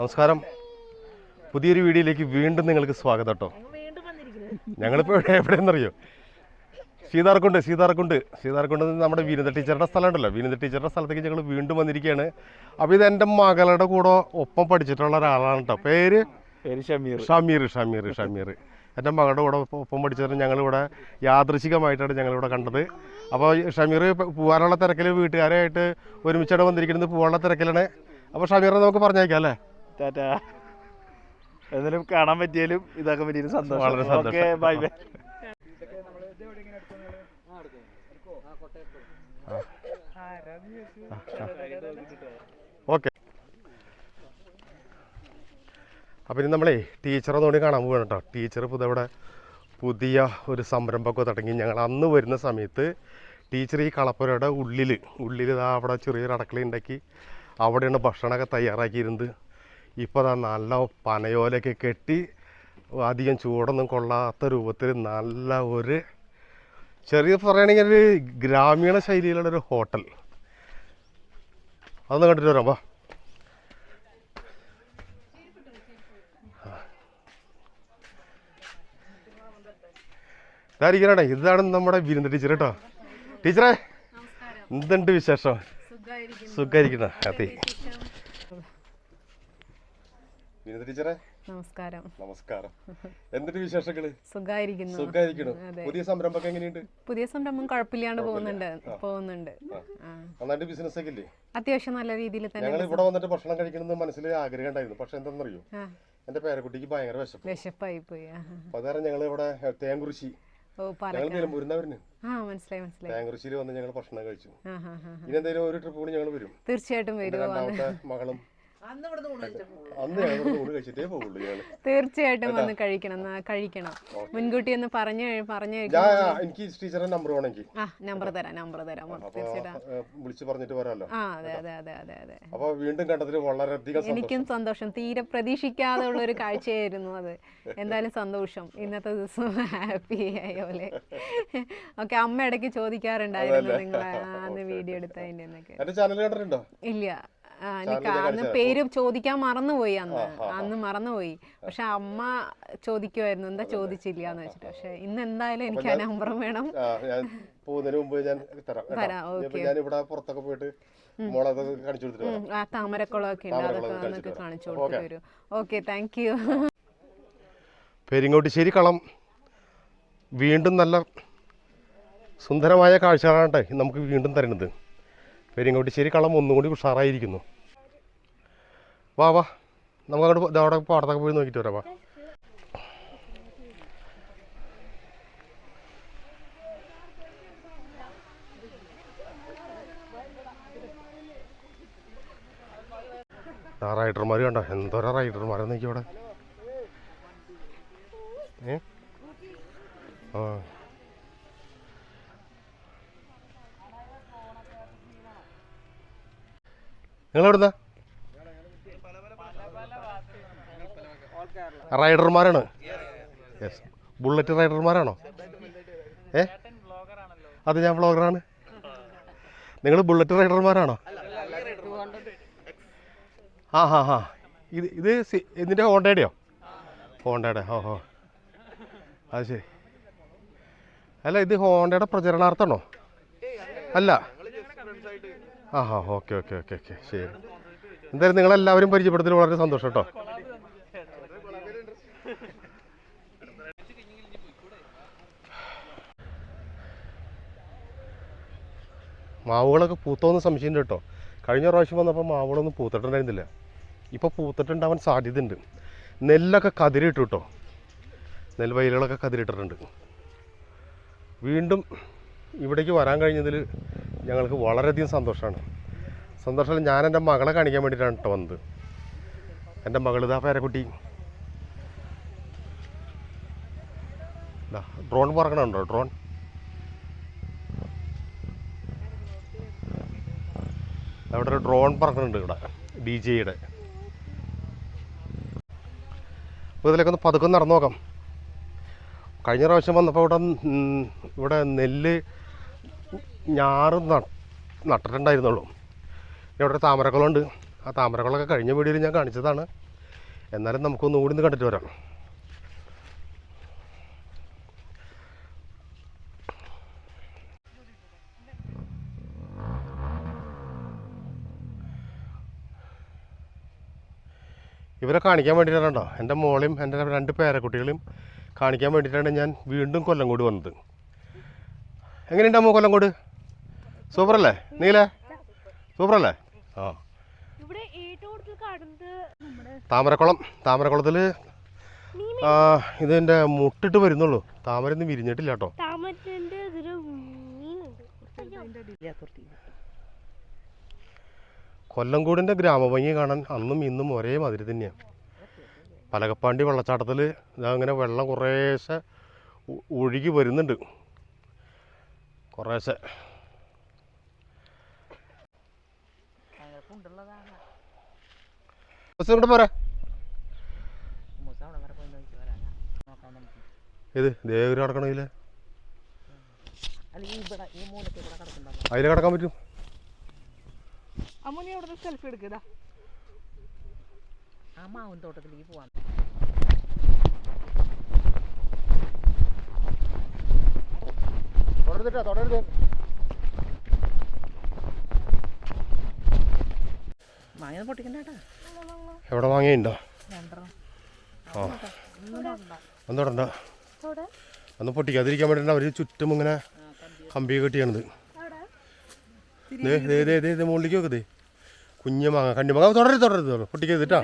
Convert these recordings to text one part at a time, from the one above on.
നമസ്കാരം. പുതിയൊരു വീഡിയോയിലേക്ക് വീണ്ടും നിങ്ങൾക്ക് സ്വാഗതം കേട്ടോ. ഞങ്ങളിപ്പോൾ എവിടെ എവിടെയെന്നറിയോ? സീതാർക്കുണ്ട് സീതാർക്കുണ്ട്. സീതാർക്കുണ്ട് നമ്മുടെ വിനീത ടീച്ചറുടെ സ്ഥലം ഉണ്ടല്ലോ വിനീത ടീച്ചറുടെ സ്ഥലത്തേക്ക് ഞങ്ങൾ വീണ്ടും വന്നിരിക്കുകയാണ്. അപ്പോൾ ഇത് എന്റെ മകളുടെ കൂടെ ഒപ്പം പഠിച്ചിട്ടുള്ള ഒരാളാണ് കേട്ടോ. പേര്? പേര് ഷമീർ. ഷമീർ ഷമീർ ഷമീർ. എന്റെ മകളുടെ കൂടെ ഒപ്പം- പഠിച്ചതിന് പഠിച്ചത് ഞങ്ങളിവിടെ യാദൃശികമായിട്ടാണ് ഞങ്ങളിവിടെ കണ്ടത്. അപ്പോൾ ഷമീർ പോകാനുള്ള തിരക്കിൽ വീട്ടുകാരായിട്ട് ഒരുമിച്ചാണ് വന്നിരിക്കുന്നത് പോകാനുള്ള തിരക്കിലാണ്. അപ്പോൾ ഷമീറിനെ നമുക്ക് പറഞ്ഞേക്കാം അല്ലേ? ടാറ്റാ. എന്നാലും കാണാൻ പറ്റിയാലും ഇതാക്കാൻ പറ്റിയാലും സന്തോഷം. Okay bye bye. ഓക്കെ. അപ്പം ഇനി നമ്മളേ ടീച്ചറെ നോടി കാണാൻ പോവാണ് കേട്ടോ ടീച്ചർ പുതിയ ഇവിടെ പുതിയ ഒരു സംരംഭമൊക്കെ തുടങ്ങി. ഞങ്ങൾ അന്ന് വരുന്ന സമയത്ത് ടീച്ചർ ഈ കളപ്പുരയുടെ ഉള്ളിൽ ഉള്ളിൽ ഇതാ അവിടെ ചെറിയൊരു അടക്കള ഉണ്ടാക്കി അവിടെയാണ് ഭക്ഷണമൊക്കെ തയ്യാറാക്കിയിരുന്നത്. ഇപ്പോൾ നല്ല പനയോലൊക്കെ കെട്ടി അധികം ചൂടൊന്നും കൊള്ളാത്ത രൂപത്തിൽ നല്ല ഒരു ചെറിയ പറയുകയാണെങ്കിൽ ഒരു ഗ്രാമീണ ശൈലിയിലുള്ള ഒരു ഹോട്ടൽ. അതൊന്ന് കണ്ടിട്ട് വരാം വാ. ഇതായിരിക്കണേ ഇതാണ് നമ്മുടെ വിരുന്ന് ടീച്ചർ കേട്ടോ. ടീച്ചറെ എന്തുണ്ട് വിശേഷം? സുഖമായിരിക്കണ അതെ. വിരുന്ന് ടീച്ചറെ നമസ്കാരം. നമസ്കാരം. എന്തൊരു വിശേഷങ്ങൾ? സുഖായിരിക്കുന്നു. സുഖായിരിക്കുന്നു. പുതിയ സംരംഭമൊക്കെ എങ്ങനെയുണ്ട്? പുതിയ സംരംഭം കുഴപ്പമില്ലാണ്ട് പോകുന്നുണ്ട്. പോകുന്നുണ്ട്. നന്നായിട്ട് ബിസിനസ് ഒക്കെ ഇല്ലേ? അത്യാവശ്യം നല്ല രീതിയിൽ തന്നെ ഞങ്ങൾ ഇവിടെ വന്നിട്ട് ഭക്ഷണം കഴിക്കണമെന്ന് മനസ്സിൽ ആഗ്രഹം ഉണ്ടായിരുന്നു. പക്ഷെ എന്താണെന്നറിയോ എന്റെ പേരക്കുട്ടിക്ക് ഭയങ്കര വിശപ്പ്. വിശപ്പായി പോയി. അപ്പൊ അതാരം ഞങ്ങൾ ഇവിടെ തേങ്കുറിശി ഞങ്ങൾ മനസ്സിലായി മനസ്സിലായി. തേങ്കുറിശിയിൽ വന്ന് ഞങ്ങൾ ഭക്ഷണം കഴിച്ചു. ഇനി എന്തെങ്കിലും ഒരു ട്രിപ്പ് കൂടി ഞങ്ങൾ വരും. തീർച്ചയായിട്ടും രണ്ടാമത്തെ മകളും. അന്ന് ഊണ് കഴിച്ചിട്ടേ പോകുള്ളൂ തീർച്ചയായിട്ടും വന്ന് കഴിക്കണം. കഴിക്കണം. മുൻകൂട്ടി ഒന്ന് പറഞ്ഞു പറഞ്ഞു ഞാൻ ആ, എനിക്ക് ടീച്ചറെ നമ്പർ വേണമെങ്കിൽ ആ നമ്പർ തരാം നമ്പർ തരാം. അപ്പൊ തീർച്ചയായിട്ടും വിളിച്ച് പറഞ്ഞിട്ട് വരാമല്ലോ ആ അതെ അതെ അതെ അതെ അതെ. അപ്പൊ വീണ്ടും കണ്ടതിൽ വളരെയധികം സന്തോഷം. എനിക്കും സന്തോഷം. തീരെ പ്രതീക്ഷിക്കാതെ ഉള്ള ഒരു കാഴ്ചയായിരുന്നു അത്. എന്തായാലും സന്തോഷം. ഇന്നത്തെ ദിവസം ഹാപ്പി ആയ പോലെ. ഓക്കെ അമ്മ ഇടയ്ക്ക് ചോദിക്കാറുണ്ടായിരുന്നു നിങ്ങൾ അന്ന് വീഡിയോ എടുത്തതിന്റെ എന്നൊക്കെ. എന്റെ ചാനൽ കണ്ടിട്ടുണ്ടോ? ഇല്ല. ആ, എനിക്ക് അന്ന് പേര് ചോദിക്കാൻ മറന്നുപോയി അന്ന്. അന്ന് മറന്നുപോയി. പക്ഷെ അമ്മ ചോദിക്കുമായിരുന്നു എന്താ ചോദിച്ചില്ല എന്ന് വെച്ചിട്ട്. പക്ഷെ ഇന്ന് എന്തായാലും എനിക്ക് ആ നമ്പർ വേണം. പോകുന്നതിന് മുമ്പ് ഞാൻ തരാം ഞാൻ ഇവിടെ പുറത്തൊക്കെ പോയിട്ട് ആ താമരക്കുളമൊക്കെ ഉണ്ട്. അതൊക്കെ നമുക്ക് കാണിച്ചു കൊടുത്തിട്ട് വരും. ഓക്കെ താങ്ക് യു പെരിങ്ങോട്ടുശ്ശേരി കളം വീണ്ടും നല്ല സുന്ദരമായ കാഴ്ചകളാണ് നമുക്ക് വീണ്ടും തരുന്നത്. പെരിങ്ങോട്ടിശ്ശേരി കളം ഒന്നുകൂടി ഉഷാറായിരിക്കുന്നു. വാ വാ. നമുക്ക് അങ്ങോട്ട് അവിടെ പാടത്തൊക്കെ പോയി നോക്കിയിട്ട് വരാം വാ. ആ റൈഡർമാർ കണ്ടോ? എന്തോരാ റൈഡർമാരെ നോക്കി നിങ്ങൾ എവിടുന്ന റൈഡർമാരാണ്. Yes bullet റൈഡർമാരാണോ? ഏ? അത് ഞാൻ വ്ളോഗറാണ്. നിങ്ങൾ ബുള്ളറ്റ് റൈഡർമാരാണോ? ആ ഹാ ഹാ. ഇത് ഇത് ഇതിന്റെ ഹോണ്ടയുടെയോ? ഹോണ്ടയുടെ ഓ ഹോ. അത് ശരി. അല്ല ഇത് ഹോണ്ടയുടെ പ്രചരണാർത്ഥമാണോ? അല്ല. ആ ഹാ ഓക്കെ ഓക്കെ ഓക്കെ ഓക്കെ. ശരി. എന്തായാലും നിങ്ങളെല്ലാവരും പരിചയപ്പെടുത്തിൽ വളരെ സന്തോഷം കേട്ടോ. മാവുകളൊക്കെ പൂത്തോന്ന് സംശയമുണ്ട് കേട്ടോ. കഴിഞ്ഞ പ്രാവശ്യം വന്നപ്പോൾ മാവുകളൊന്നും പൂത്തിട്ടുണ്ടായിരുന്നില്ല. ഇപ്പോൾ പൂത്തിട്ടുണ്ടാവാൻ സാധ്യതയുണ്ട്. നെല്ലൊക്കെ കതിരിട്ടു കേട്ടോ. നെൽവയലുകളൊക്കെ കതിരിട്ടിട്ടുണ്ട്. വീണ്ടും ഇവിടേക്ക് വരാൻ കഴിഞ്ഞതിൽ ഞങ്ങൾക്ക് വളരെയധികം സന്തോഷമാണ്. സന്തോഷമല്ല ഞാൻ എന്റെ മകളെ കാണിക്കാൻ വേണ്ടിയിട്ടാണ് കേട്ടോ വന്നത്. എന്റെ മകളിതാ പേരക്കുട്ടി. ഡ്രോൺ പറക്കണുണ്ടോ ഡ്രോൺ. അവിടെ ഒരു ഡ്രോൺ പറഞ്ഞിട്ടുണ്ട് ഇവിടെ ഡി ജെയുടെ അപ്പോൾ ഇതിലേക്ക് ഒന്ന് പതുക്കെ നടന്നു നോക്കാം. കഴിഞ്ഞ പ്രാവശ്യം വന്നപ്പോൾ ഇവിടെ ഇവിടെ നെല്ല് ഞാറ് നട്ടിട്ടുണ്ടായിരുന്നുള്ളൂ. ഇവിടെ താമരക്കുളമുണ്ട് ആ താമരക്കുളമൊക്കെ കഴിഞ്ഞ വീഡിയോയിൽ ഞാൻ കാണിച്ചതാണ്. എന്നാലും നമുക്കൊന്നുകൂടി ഒന്ന് കണ്ടിട്ട് വരാം. ഇവരെ കാണിക്കാൻ വേണ്ടിയിട്ടാണ് കേട്ടോ എന്റെ മോളെയും എന്റെ രണ്ട് പേരക്കുട്ടികളെയും കാണിക്കാൻ വേണ്ടിയിട്ടാണ് ഞാൻ വീണ്ടും കൊല്ലംകോട് വന്നത്. എങ്ങനെയുണ്ട് അമ്മ കൊല്ലംകോട്? സൂപ്പറല്ലേ? നീലേ? സൂപ്പറല്ലേ? ആ. താമരക്കുളം താമരക്കുളത്തിൽ ഇതിന്റെ മുട്ടിട്ട് വരുന്നുള്ളൂ. താമര ഒന്നും വിരിഞ്ഞിട്ടില്ല കേട്ടോ. കൊല്ലംകോടിന്റെ ഗ്രാമഭംഗി കാണാൻ അന്നും ഇന്നും ഒരേ മാതിരി തന്നെയാണ്. പലകപ്പാണ്ടി വെള്ളച്ചാട്ടത്തിൽ ഇതങ്ങനെ വെള്ളം കുറേശ്ശെ ഒഴുകി വരുന്നുണ്ട്. കുറേശ്ശെ. പോരാ. ഇത് ദേവര് കിടക്കണതിൽ അതിൽ കിടക്കാൻ പറ്റും. അമ്മ നീ അവിടെ സെൽഫി എടുക്കടാ ആ മാവും തോട്ടത്തിലേക്ക് പോവാം. തുടരുതിട്ടാ തുടരുത്. മാങ്ങ പൊട്ടിക്കണ്ടേട്ടാ എവിടെ വാങ്ങിയുണ്ടോ ആ. ഒന്ന് തുടണ്ട. ഒന്ന് പൊട്ടിക്കാതിരിക്കാൻ വേണ്ടിയിട്ട് അവർ ചുറ്റും ഇങ്ങനെ കമ്പി കെട്ടിയാണിത്. മുകളിലേക്ക് വെക്ക് ദേ. കുഞ്ഞു മാങ്ങ കണ്ടി മാങ്ങ. തുടരുത് തുടരുത് തുടരുത് പൊട്ടിക്കരുത് കേട്ടോ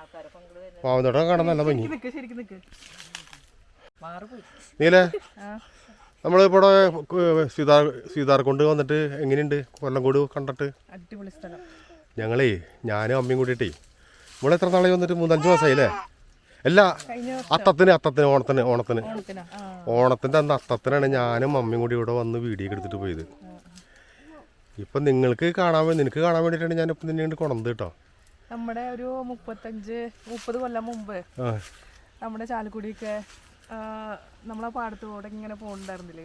ആൾക്കാരൊക്കെ അങ്ങോട്ട് വരുന്നത്. പാവം തൊട്ടം കാണാൻ നല്ല ഭംഗി നിക്ക് ശരിക്കും നിക്ക്. മാറിപ്പോയി. നീലേ. നമ്മൾ ഇവിടെ സീതാ സീതാർ കൊണ്ട് വന്നിട്ട് എങ്ങനെയുണ്ട്? കൊല്ലംകോട് കണ്ടിട്ട്? അടിപൊളി സ്ഥലം. ഞങ്ങളേ ഞാനും അമ്മയും കൂടിയിട്ടേ. നമ്മളെത്ര എത്ര നാളെ വന്നിട്ട് മൂന്നഞ്ച് മാസമായില്ലേ അല്ല അത്തത്തിന് അത്തത്തിന് ഓണത്തിന് ഓണത്തിന്. ഓണത്തിന്റെ ഓണത്തിന്റെ അന്ന് അത്തത്തിനാണ് ഞാനും അമ്മയും കൂടി ഇവിടെ വന്ന് വീഡിയോ എടുത്തിട്ട് പോയത്. ഇപ്പം നിങ്ങൾക്ക് കാണാൻ വേണ്ടി നിനക്ക് കാണാൻ വേണ്ടിയിട്ടാണ് ഞാനിപ്പം നിന്നെ കൊണ്ട് കൊണ്ടത് കേട്ടോ. നമ്മുടെ ഒരു മുപ്പത്തഞ്ച് മുപ്പത് കൊല്ലം മുമ്പ് നമ്മുടെ ചാലക്കുടിയൊക്കെ നമ്മളെ പാടത്തോടെ ഇങ്ങനെ പോകണ്ടായിരുന്നില്ലേ?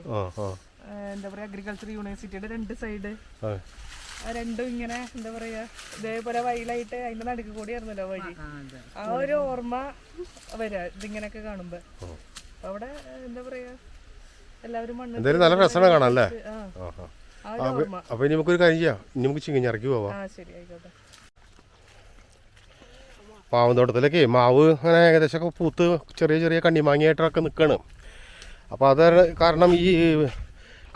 എന്താ പറയാ അഗ്രികൾച്ചർ യൂണിവേഴ്സിറ്റിയുടെ രണ്ട് സൈഡ് രണ്ടും ഇങ്ങനെ എന്താ പറയാ ഇതേപോലെ വയലായിട്ട് അതിന്റെ നടുക്ക് കൂടി ആയിരുന്നല്ലോ വഴി? ആ ഒരു ഓർമ്മ വരാ ഇതിങ്ങനെയൊക്കെ കാണുമ്പോ. അപ്പൊ അവിടെ എന്താ പറയാ എല്ലാവരും മണ്ണ് എന്തായാലും നല്ല രസമാണ് അപ്പോൾ ഇനി നമുക്കൊരു കാര്യം ചെയ്യാം. ഇനി നമുക്ക് ഇറക്കി പോവാം. ആയിക്കോട്ടെ. മാവ് അങ്ങനെ ഏകദേശം ഒക്കെ പൂത്ത് ചെറിയ ചെറിയ കണ്ണിമാങ്ങിയായിട്ടൊക്കെ നിൽക്കുകയാണ് അപ്പോൾ അത് കാരണം ഈ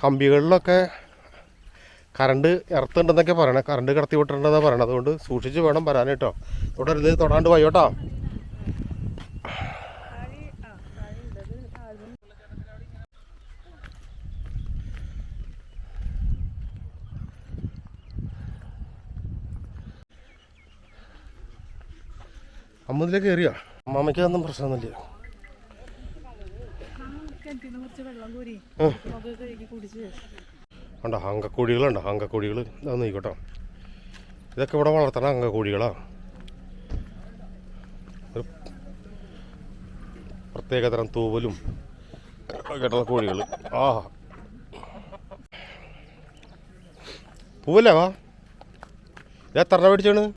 കമ്പികളിലൊക്കെ കറണ്ട് ഇറത്തുണ്ടെന്നൊക്കെ പറയണേ. കറണ്ട് കടത്തി വിട്ടിട്ടുണ്ടെന്നാണ് പറയണത് അതുകൊണ്ട് സൂക്ഷിച്ച് വേണം വരാൻ കേട്ടോ. തുടരുത് തൊടാണ്ട് പോയോട്ടോ അമ്മതിലേക്ക് കയറിയോ? അമ്മാമ്മയ്ക്ക് ഒന്നും പ്രശ്നമൊന്നുമില്ല. കിണറ്റിന്ന് കുറച്ച് വെള്ളം കോരി കഴുകി കുടിച്ച്. ഉണ്ടോ? അങ്കക്കോഴികളുണ്ടോ അങ്കക്കോഴികൾ ഇതൊന്നും നോക്കട്ടോ ഇതൊക്കെ ഇവിടെ വളർത്തണ അങ്കക്കോഴികളാണ് ഒരു പ്രത്യേക തരം തൂവലും കേട്ടുള്ള കോഴികൾ ആ പൂവല്ലേ വാ? ഇത് എത്ര മേടിച്ചാണ്